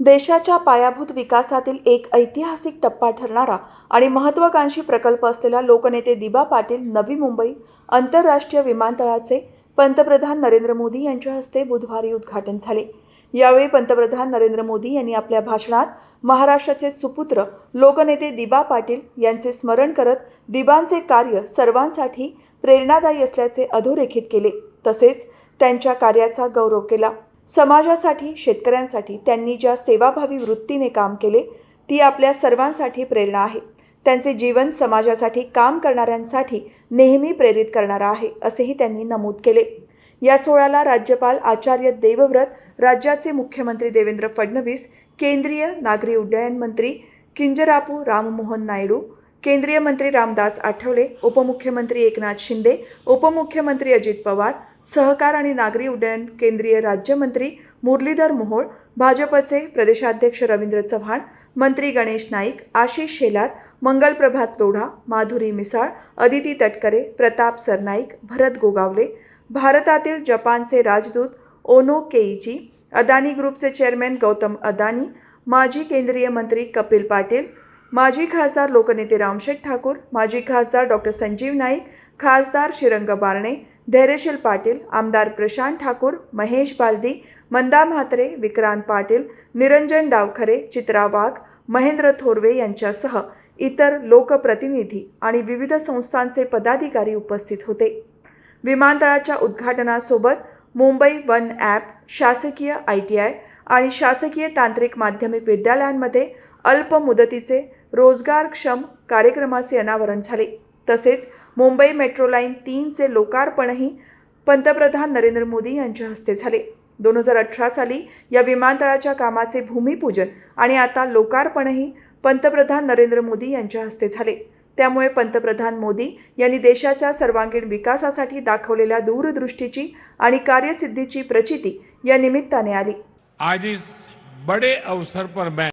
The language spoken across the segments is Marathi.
देशाच्या पायाभूत विकासातील एक ऐतिहासिक टप्पा ठरणारा आणि महत्त्वाकांक्षी प्रकल्प असलेला लोकनेते दिबा पाटील नवी मुंबई आंतरराष्ट्रीय विमानतळाचे पंतप्रधान नरेंद्र मोदी यांच्या हस्ते बुधवारी उद्घाटन झाले. यावेळी पंतप्रधान नरेंद्र मोदी यांनी आपल्या भाषणात महाराष्ट्राचे सुपुत्र लोकनेते दिबा पाटील यांचे स्मरण करत दिबांचे कार्य सर्वांसाठी प्रेरणादायी असल्याचे अधोरेखित केले. तसेच त्यांच्या कार्याचा गौरव केला. समाजासाठी शेतकऱ्यांसाठी त्यांनी ज्या सेवाभावी वृत्तीने काम केले ती आपल्या सर्वांसाठी प्रेरणा आहे. त्यांचे जीवन समाजासाठी काम करणाऱ्यांसाठी नेहमी प्रेरित करणारं आहे असेही त्यांनी नमूद केले. या सोहळ्याला राज्यपाल आचार्य देवव्रत राज्याचे मुख्यमंत्री देवेंद्र फडणवीस केंद्रीय नागरी उड्डयन मंत्री किंजरापू राममोहन नायडू केंद्रीय मंत्री रामदास आठवले उपमुख्यमंत्री एकनाथ शिंदे उपमुख्यमंत्री अजित पवार सहकार आणि नागरी उड्डयन केंद्रीय राज्यमंत्री मुरलीधर मोहोळ भाजपचे प्रदेशाध्यक्ष रवींद्र चव्हाण मंत्री गणेश नाईक आशिष शेलार मंगलप्रभात लोढा माधुरी मिसाळ अदिती तटकरे प्रताप सरनाईक भरत गोगावले भारतातील जपानचे राजदूत ओनो केईची अदानी ग्रुपचे चेअरमॅन गौतम अदानी माजी केंद्रीय मंत्री कपिल पाटील माजी खासदार लोकनेते रामशेठ ठाकूर माजी खासदार डॉक्टर संजीव नाईक खासदार श्रीरंग बारणे धैर्यशील पाटील आमदार प्रशांत ठाकूर महेश बालदी मंदा म्हात्रे विक्रांत पाटील निरंजन डावखरे चित्रा वाघ महेंद्र थोरवे यांच्यासह इतर लोकप्रतिनिधी आणि विविध संस्थांचे पदाधिकारी उपस्थित होते. विमानतळाच्या उद्घाटनासोबत मुंबई वन ॲप शासकीय आय टी आय आणि शासकीय तांत्रिक माध्यमिक विद्यालयांमध्ये अल्प मुदतीचे रोजगारक्षम कार्यक्रमाचे अनावरण झाले. तसेच मुंबई मेट्रो लाईन तीनचे लोकार्पणही पंतप्रधान नरेंद्र मोदी यांच्या हस्ते झाले. दोन हजार अठरा साली या विमानतळाच्या कामाचे भूमिपूजन आणि आता लोकार्पणही पंतप्रधान नरेंद्र मोदी यांच्या हस्ते झाले. त्यामुळे पंतप्रधान मोदी यांनी देशाच्या सर्वांगीण विकासासाठी दाखवलेल्या दूरदृष्टीची आणि कार्यसिद्धीची प्रचिती या निमित्ताने आली. आज इस बड़े अवसर पर मैं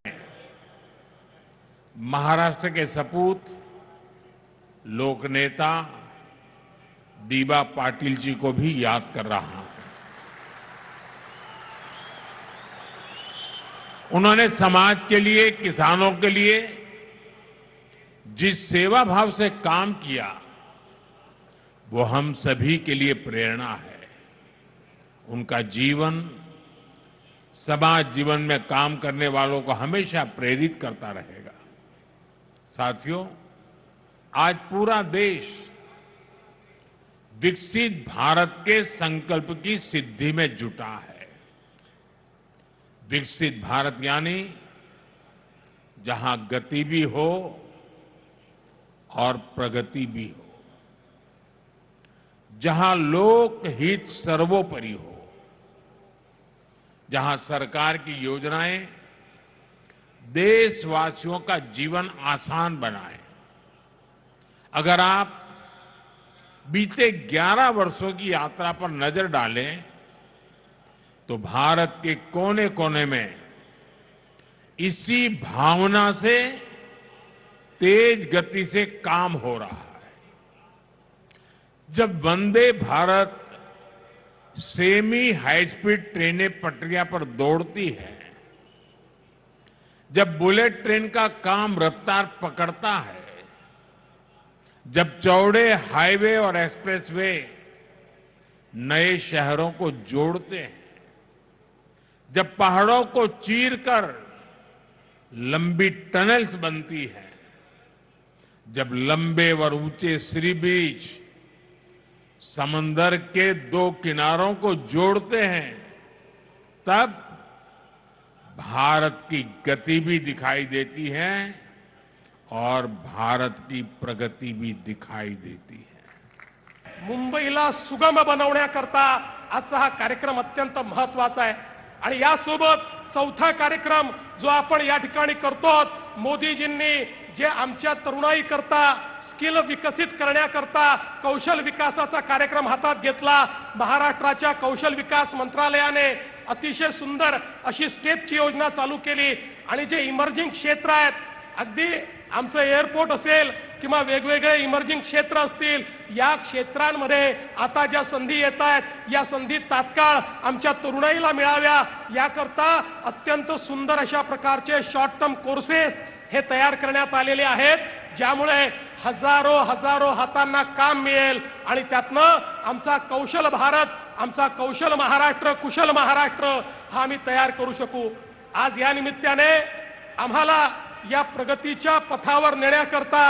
महाराष्ट्र के सपूत लोक नेता दीबा पाटिल जी को भी याद कर रहा हूँ। उन्होंने समाज के लिए, किसानों के लिए जिस सेवा भाव से काम किया, वो हम सभी के लिए प्रेरणा है। उनका जीवन समाज जीवन में काम करने वालों को हमेशा प्रेरित करता रहेगा। साथियों, आज पूरा देश विकसित भारत के संकल्प की सिद्धि में जुटा है। विकसित भारत यानी जहाँ गति भी हो और प्रगति भी हो, जहाँ लोक हित सर्वोपरि हो। जहाँ सरकार की योजनाएँ देशवासियों का जीवन आसान बनाए। अगर आप बीते 11 वर्षों की यात्रा पर नज़र डालें तो भारत के कोने कोने में इसी भावना से तेज गति से काम हो रहा है। जब Vande Bharat semi high speed ट्रेनें पटरिया पर दौड़ती है। जब बुलेट ट्रेन का काम रफ्तार पकड़ता है, जब चौड़े हाईवे और एक्सप्रेसवे नए शहरों को जोड़ते हैं, जब पहाड़ों को चीरकर लंबी टनल्स बनती है, जब लंबे और ऊँचे श्री बीच समंदर के दो किनारों को जोड़ते हैं तब भारत की गति भी दिखाई देती है और भारत की प्रगति भी दिखाई देती है। मुंबईला सुगम बनवण्याकरता आजचा हा कार्यक्रम अत्यंत महत्त्वाचा आहे. आणि यासोबत चौथा कार्यक्रम जो आपण या ठिकाणी करतो मोदीजींनी जे आमच्या तरुणाई करता स्किल विकसित करण्याकरता कौशल विकासाचा कार्यक्रम हातात घेतला महाराष्ट्राच्या कौशल विकास मंत्रालयाने अतिशय सुंदर अशी स्टेपची योजना चालू केली. आणि जे इमर्जिंग क्षेत्र आहेत अगदी आमचं एअरपोर्ट असेल किंवा वेगवेगळे इमर्जिंग क्षेत्र असतील या क्षेत्रांमध्ये आता ज्या संधी येत आहेत या संधी तात्काळ आमच्या तरुणाईला मिळाव्या याकरता अत्यंत सुंदर अशा प्रकारचे शॉर्ट टर्म कोर्सेस हे तयार करण्यात आलेले आहेत ज्यामुळे हजारो हजारो हातांना काम मिळेल आणि त्यातनं आमचा कौशल भारत आमचा कौशल महाराष्ट्र कुशल महाराष्ट्र हा आम्ही तयार करू शकू. आज या निमित्ताने आम्हाला या प्रगतीच्या पथावर नेण्याकरता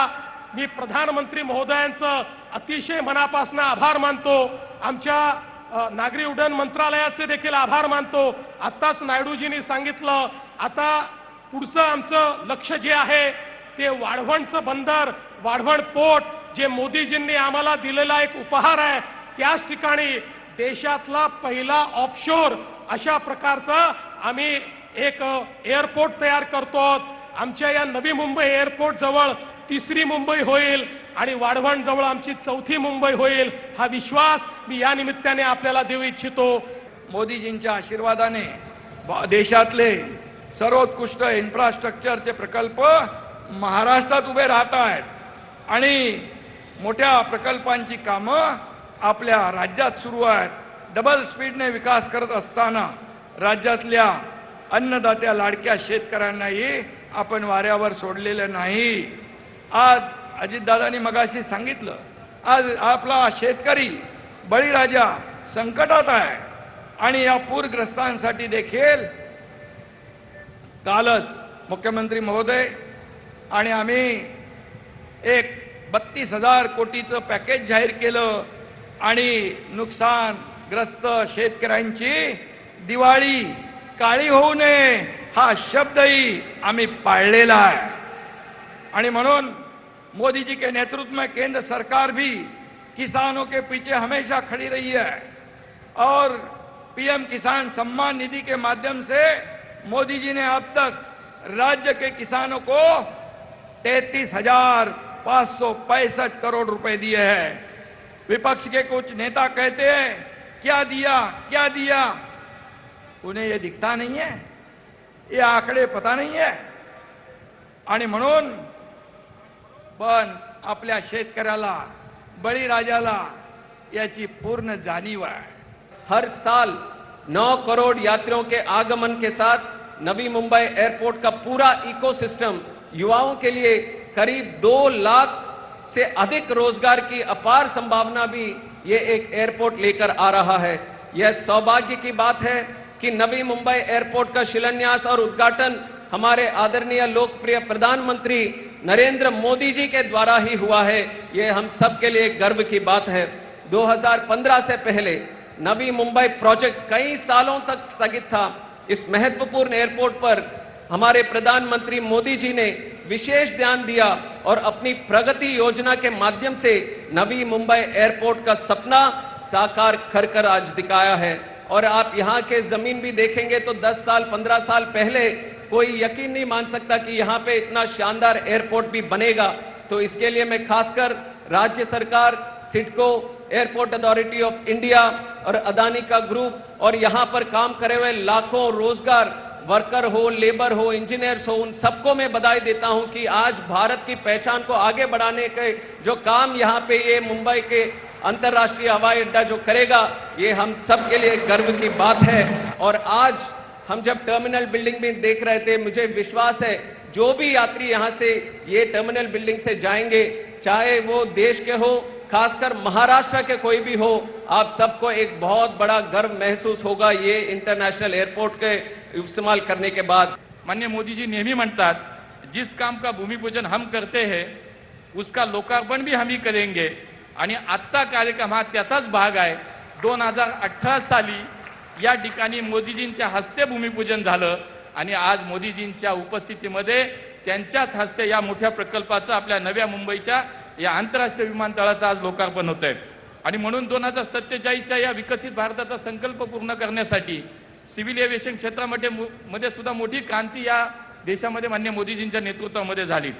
मी प्रधानमंत्री महोदयांचं अतिशय मनापासून आभार मानतो. आमच्या नागरी उड्डयन मंत्रालयाचे देखील आभार मानतो. आत्ताच नायडूजींनी सांगितलं आता पुढचं आमचं लक्ष जे आहे ते वाढवणचं बंदर वाढवण पोर्ट जे मोदीजींनी आम्हाला दिलेला एक उपहार आहे त्याच ठिकाणी देशातला पहिला ऑफशोर अशा प्रकारचा आम्ही एक एअरपोर्ट तयार करतो. आमच्या या नवी मुंबई एअरपोर्ट जवळ तिसरी मुंबई होईल आणि वाढवण जवळ आमची चौथी मुंबई होईल हा विश्वास मी या निमित्ताने आपल्याला देऊ इच्छितो. मोदीजींच्या आशीर्वादाने देशातले सर्वोत्कृष्ट इन्फ्रास्ट्रक्चरचे प्रकल्प महाराष्ट्रात उभे राहत आहेत. आणि मोठ्या प्रकल्पांची कामं आपल्या राज्यात सुरू आहेत. डबल स्पीडने विकास करत असताना राज्यातल्या अन्नदात्या लाडक्या शेतकऱ्यांनाही आपण वाऱ्यावर सोडलेलं नाही. आज अजितदादांनी मगाशी सांगितलं आज आपला शेतकरी बळीराजा संकटात आहे आणि या पूरग्रस्तांसाठी देखील कालच मुख्यमंत्री महोदय आणि आम्ही एक बत्तीस हजार कोटीचं पॅकेज जाहीर केलं आणि नुकसानग्रस्त शेतकऱ्यांची दिवाळी काळी होऊ नये हा शब्दही आम्ही पाळलेला आहे. आणि म्हणून मोदी जी के नेतृत्व में केंद्र सरकार भी किसानों के पीछे हमेशा खड़ी रही है और पीएम किसान सम्मान निधि के माध्यम से मोदी जी ने अब तक राज्य के किसानों को तैतीस हजार पाँच सौ पैंसठ करोड़ रुपए दिए हैं। विपक्ष के कुछ नेता कहते हैं क्या दिया क्या दिया? उन्हें ये दिखता नहीं है ये आंकड़े पता नहीं है। आणि म्हणून पण आपल्या शेतकऱ्याला बळीराजाला याची पूर्ण जाणीव आहे. हर साल 9 करोड़ यात्रियों के आगमन के साथ नवी मुंबई एयरपोर्ट का पूरा इकोसिस्टम युवाओं के लिए करीब दो लाख से अधिक रोज़गार की अपार संभावना भी ये एक एयरपोर्ट लेकर आ रहा है। यह सौभाग्य की बात है कि नवी मुंबई एयरपोर्ट का शिलान्यास और उद्घाटन हमारे आदरणीय लोकप्रिय प्रधानमंत्री नरेंद्र मोदी जी के द्वारा ही हुआ है। ये हम सब के लिए गर्व की बात है। 2015 से पहले नवी मुंबई प्रोजेक्ट कई सालों तक स्थगित था। इस महत्वपूर्ण एयरपोर्ट पर हमारे प्रधानमंत्री मोदी जी ने विशेष ध्यान दिया और अपनी प्रगति योजना के माध्यम से नवी मुंबई एयरपोर्ट का सपना साकार कर कर आज दिखाया है। और आप यहाँ के ज़मीन भी देखेंगे तो 10 साल 15 साल पहले कोई यकीन नहीं मान सकता कि यहाँ पे इतना शानदार एयरपोर्ट भी बनेगा। तो इसके लिए मैं खासकर राज्य सरकार CIDCO airport authority of India और अदानी का ग्रुप और यहाँ पर काम करे हुए लाखों रोज़गार वर्कर हो लेबर हो इंजीनियर्स हो, उन सबको मैं बधाई देता हूँ कि आज भारत की पहचान को आगे बढ़ाने के जो काम यहाँ पे ये मुंबई के अंतर्राष्ट्रीय हवाई अड्डा जो करेगा, ये हम सब के लिए गर्व की बात है। और आज हम जब टर्मिनल बिल्डिंग में देख रहे थे, मुझे विश्वास है, जो भी यात्री यहाँ से ये टर्मिनल बिल्डिंग से जाएँगे, चाहे वो देश के हो खासकर महाराष्ट्र के कोई भी हो आप सबको एक बहुत बड़ा गर्व महसूस होगा ये इंटरनेशनल एयरपोर्ट के इस्तेमाल करने के बाद। माननीय मोदी जी नेहमी म्हणतात जिस काम का भूमिपूजन हम करते हैं उसका लोकार्पण भी हम ही करेंगे। आणि आजचा कार्यक्रम हा त्याचाच भाग आहे. दोन हजार अठरा साली या ठिकाणी मोदीजींच्या हस्ते भूमिपूजन झालं आणि आज मोदीजींच्या उपस्थितीमध्ये त्यांच्याच हस्ते या मोठ्या प्रकल्पाचं आपल्या नव्या मुंबईच्या या आंतरराष्ट्रीय विमानतळाचं आज लोकार्पण होत आहे आणि म्हणून दोन हजार सत्तेचाळीसच्या या विकसित भारताचा संकल्प पूर्ण करण्यासाठी सिव्हिल एव्हिएशन क्षेत्रामध्ये मध्ये सुद्धा मोठी क्रांती या देशामध्ये मान्य मोदीजींच्या नेतृत्वामध्ये झाली.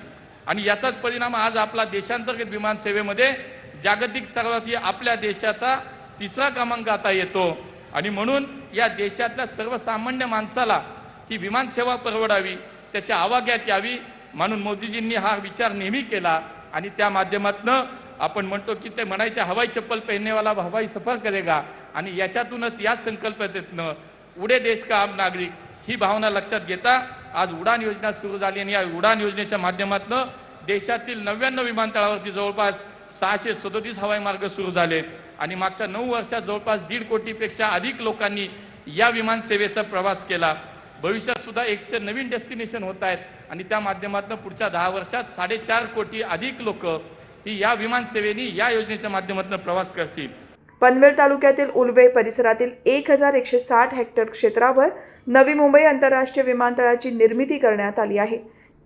आणि याचाच परिणाम आज आपला देशांतर्गत विमान सेवेमध्ये जागतिक स्तरावरती आपल्या देशाचा तिसरा क्रमांक आता येतो. आणि म्हणून या देशातल्या सर्वसामान्य माणसाला ही विमान सेवा परवडावी त्याच्या आवाक्यात यावी म्हणून मोदीजींनी हा विचार नेहमी केला. आणि त्या माध्यमातनं आपण म्हणतो की ते म्हणायचे हवाई चप्पल पेहनेवाला हवाई सफर करेगा. आणि याच्यातूनच याच संकल्पनेतनं उडे देश का आम नागरिक ही भावना लक्षात घेता आज उडान योजना सुरू झाली आणि या उडान योजनेच्या माध्यमातून देशातील नव्याण्णव विमानतळावरती जवळपास सहाशे सदोतीस हवाई मार्ग सुरू झाले. आणि मागच्या नऊ वर्षात जवळपास दीड कोटीपेक्षा अधिक लोकांनी या विमान सेवेचा प्रवास केला. भविष्यात सुद्धा एकशे नवीन डेस्टिनेशन होत आहेत. आणि त्या माध्यमातून पुढच्या दहा वर्षात साडेचार कोटी अधिक लोक ही या विमानसेवेनी या योजनेच्या माध्यमातून प्रवास करतील. पनवेल तालुक्यातील उलवे परिसरातील एक हजार एकशे साठ हेक्टर क्षेत्रावर नवी मुंबई आंतरराष्ट्रीय विमानतळाची निर्मिती करण्यात आली आहे.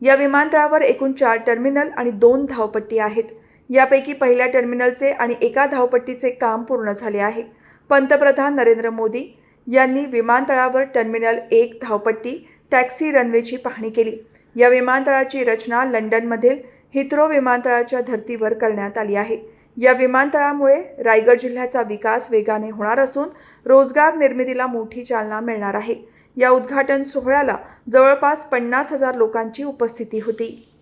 या विमानतळावर एकूण चार टर्मिनल आणि दोन धावपट्टी आहेत. यापैकी पहिल्या टर्मिनलचे आणि एका धावपट्टीचे काम पूर्ण झाले आहे. पंतप्रधान नरेंद्र मोदी यांनी विमानतळावर टर्मिनल एक धावपट्टी टॅक्सी रनवेची पाहणी केली. या विमानतळाची रचना लंडनमधील हिथ्रो विमानतळाच्या धर्तीवर करण्यात आली आहे. या विमानतळामुळे रायगड जिल्ह्याचा विकास वेगाने होणार असून रोजगार निर्मितीला मोठी चालना मिळणार आहे. या उद्घाटन सोहळ्याला जवळपास पन्नास हजार लोकांची उपस्थिती होती.